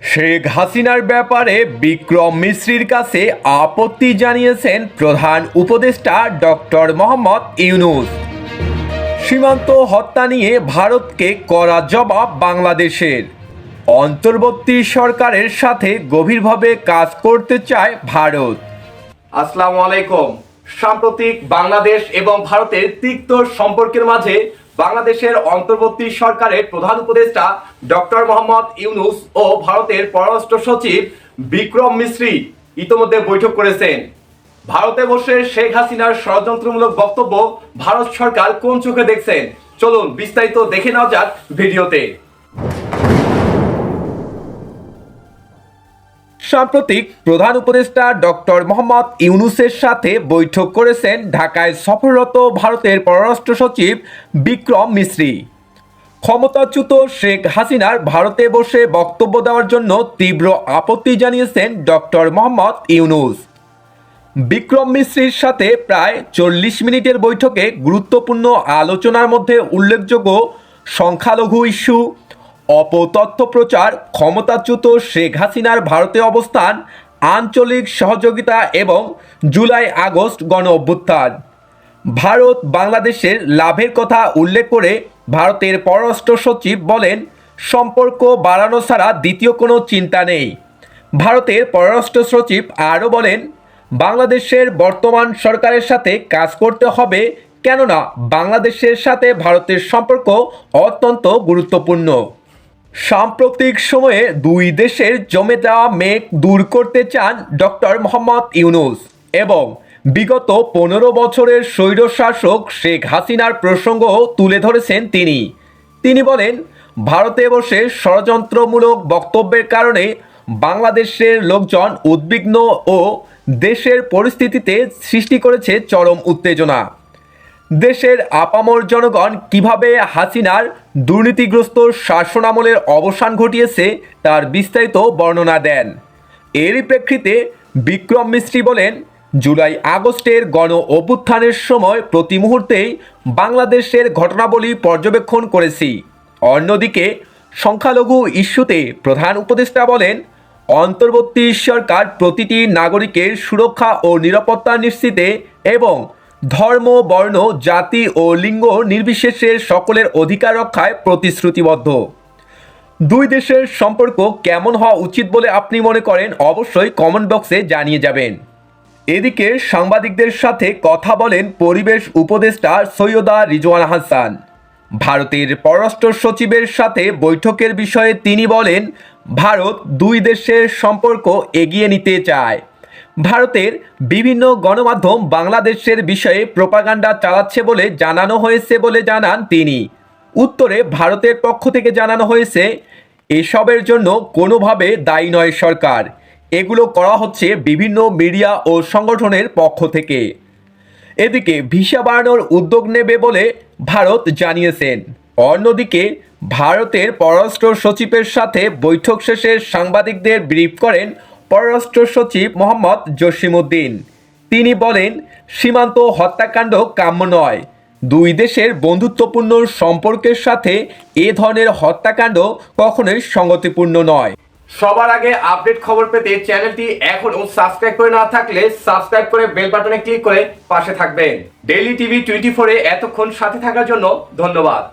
শেখ হাসিনার ব্যাপারে বিক্রম মিশ্রির কাছে আপত্তি জানিয়েছেন প্রধান উপদেষ্টা ডক্টর মোহাম্মদ ইউনুস। সীমান্ত হত্যা নিয়ে ভারতকে করা জবাব বাংলাদেশের। অন্তর্বর্তী সরকারের সাথে গভীরভাবে কাজ করতে চায় ভারত। আসসালামু আলাইকুম। সাম্প্রতিক বাংলাদেশ এবং ভারতের তিক্ত সম্পর্কের মাঝে বাংলাদেশের অন্তর্বর্তী সরকারের প্রধান উপদেষ্টা ডক্টর মোহাম্মদ ইউনুস ও ভারতের পররাষ্ট্র সচিব বিক্রম মিশ্রি ইতোমধ্যে বৈঠক করেছেন। ভারতে বসে শেখ হাসিনার ষড়যন্ত্রমূলক বক্তব্য ভারত সরকার কোন চোখে দেখছেন? চলুন বিস্তারিত দেখে নেওয়া যাক ভিডিওতে। সাম্প্রতিক প্রধান উপদেষ্টা ডক্টর মোহাম্মদ ইউনুসের সাথে বৈঠক করেছেন ঢাকায় সফররত ভারতের পররাষ্ট্র সচিব বিক্রম মিশ্রি ক্ষমতাচ্যুত শেখ হাসিনার ভারতে বসে বক্তব্য দেওয়ার জন্য তীব্র আপত্তি জানিয়েছেন ডক্টর মোহাম্মদ ইউনুস। বিক্রম মিশ্রির সাথে প্রায় চল্লিশ মিনিটের বৈঠকে গুরুত্বপূর্ণ আলোচনার মধ্যে উল্লেখযোগ্য সংখ্যালঘু ইস্যু অপতথ্য প্রচার ক্ষমতাচ্যুত শেখ হাসিনার ভারতে অবস্থান, আঞ্চলিক সহযোগিতা এবং জুলাই আগস্ট গণ অভ্যুত্থান। ভারত বাংলাদেশের লাভের কথা উল্লেখ করে ভারতের পররাষ্ট্র সচিব বলেন, সম্পর্ক বাড়ানো ছাড়া দ্বিতীয় কোনো চিন্তা নেই। ভারতের পররাষ্ট্র সচিব আরও বলেন, বাংলাদেশের বর্তমান সরকারের সাথে কাজ করতে হবে কেননা বাংলাদেশের সাথে ভারতের সম্পর্ক অত্যন্ত গুরুত্বপূর্ণ। সাম্প্রতিক সময়ে দুই দেশের জমে যাওয়া মেঘ দূর করতে চান ডক্টর মোহাম্মদ ইউনুস এবং বিগত পনেরো বছরের স্বৈরশাসক শেখ হাসিনার প্রসঙ্গ তুলে ধরেছেন তিনি। তিনি বলেন, ভারতে বসে ষড়যন্ত্রমূলক বক্তব্যের কারণে বাংলাদেশের লোকজন উদ্বিগ্ন ও দেশের পরিস্থিতিতে সৃষ্টি করেছে চরম উত্তেজনা। দেশের আপামর জনগণ কীভাবে হাসিনার দুর্নীতিগ্রস্ত শাসনামলের অবসান ঘটিয়েছে তার বিস্তারিত বর্ণনা দেন। এরই প্রেক্ষিতে বিক্রম মিস্ত্রি বলেন, জুলাই আগস্টের গণ অভ্যুত্থানের সময় প্রতি মুহূর্তেই বাংলাদেশের ঘটনাবলী পর্যবেক্ষণ করেছি। অন্যদিকে, সংখ্যালঘু ইস্যুতে প্রধান উপদেষ্টা বলেন, অন্তর্বর্তী সরকার প্রতিটি নাগরিকের সুরক্ষা ও নিরাপত্তা নিশ্চিতে এবং ধর্ম, বর্ণ, জাতি ও লিঙ্গ নির্বিশেষে সকলের অধিকার রক্ষায় প্রতিশ্রুতিবদ্ধ। দুই দেশের সম্পর্ক কেমন হওয়া উচিত বলে আপনি মনে করেন অবশ্যই কমেন্ট বক্সে জানিয়ে যাবেন। এদিকে সাংবাদিকদের সাথে কথা বলেন পরিবেশ উপদেষ্টা সৈয়দা রিজওয়ান হাসান। ভারতের পররাষ্ট্র সচিবের সাথে বৈঠকের বিষয়ে তিনি বলেন, ভারত দুই দেশের সম্পর্ক এগিয়ে নিতে চায়। ভারতের বিভিন্ন গণমাধ্যম বাংলাদেশের বিষয়ে প্রপাগান্ডা চালাচ্ছে বলে জানানো হয়েছে বলে জানান তিনি। উত্তরে ভারতের পক্ষ থেকে জানানো হয়েছে, এসবের জন্য কোনোভাবে দায়ী নয় সরকার। এগুলো করা হচ্ছে বিভিন্ন মিডিয়া ও সংগঠনের পক্ষ থেকে। এদিকে ভিসা বাড়ানোর উদ্যোগ নেবে বলে ভারত জানিয়েছেন। অন্যদিকে ভারতের পররাষ্ট্র সচিবের সাথে বৈঠক শেষে সাংবাদিকদের ব্রিফ করেন পররাষ্ট্র সচিব মোহাম্মদ জসিমউদ্দিন। তিনি বলেন, সীমান্ত হত্যাকাণ্ড কাম্য নয়। দুই দেশের বন্ধুত্বপূর্ণ সম্পর্কের সাথে এ ধরনের হত্যাকাণ্ড কখনোই সঙ্গতিপূর্ণ নয়। সবার আগে আপডেট খবর পেতে চ্যানেলটি এখনও সাবস্ক্রাইব করে না থাকলে সাবস্ক্রাইব করে বেল বাটনে ক্লিক করে পাশে থাকবেন। ডেইলি টিভি টোয়েন্টি ফোরে এতক্ষণ সাথে থাকার জন্য ধন্যবাদ।